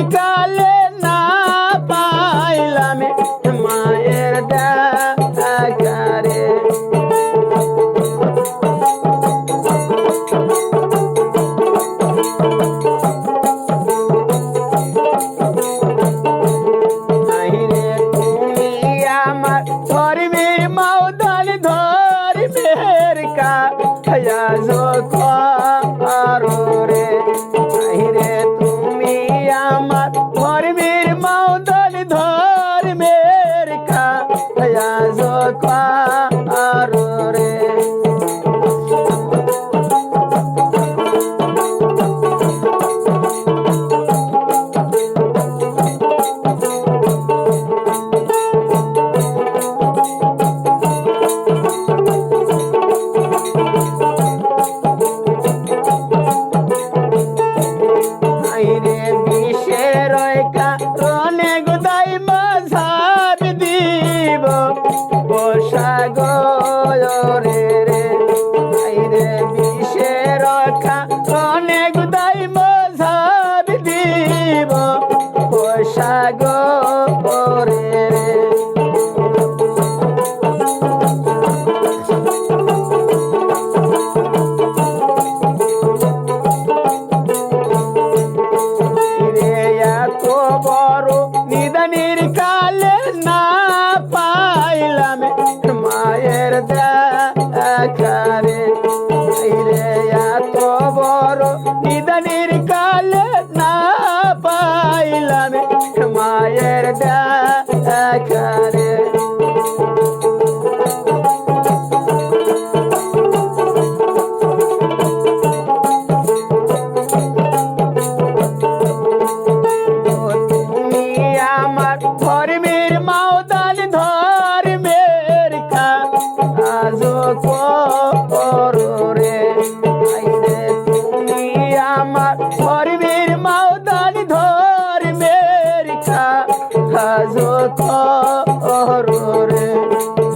Africa. পা இருந்த Khare Thank you.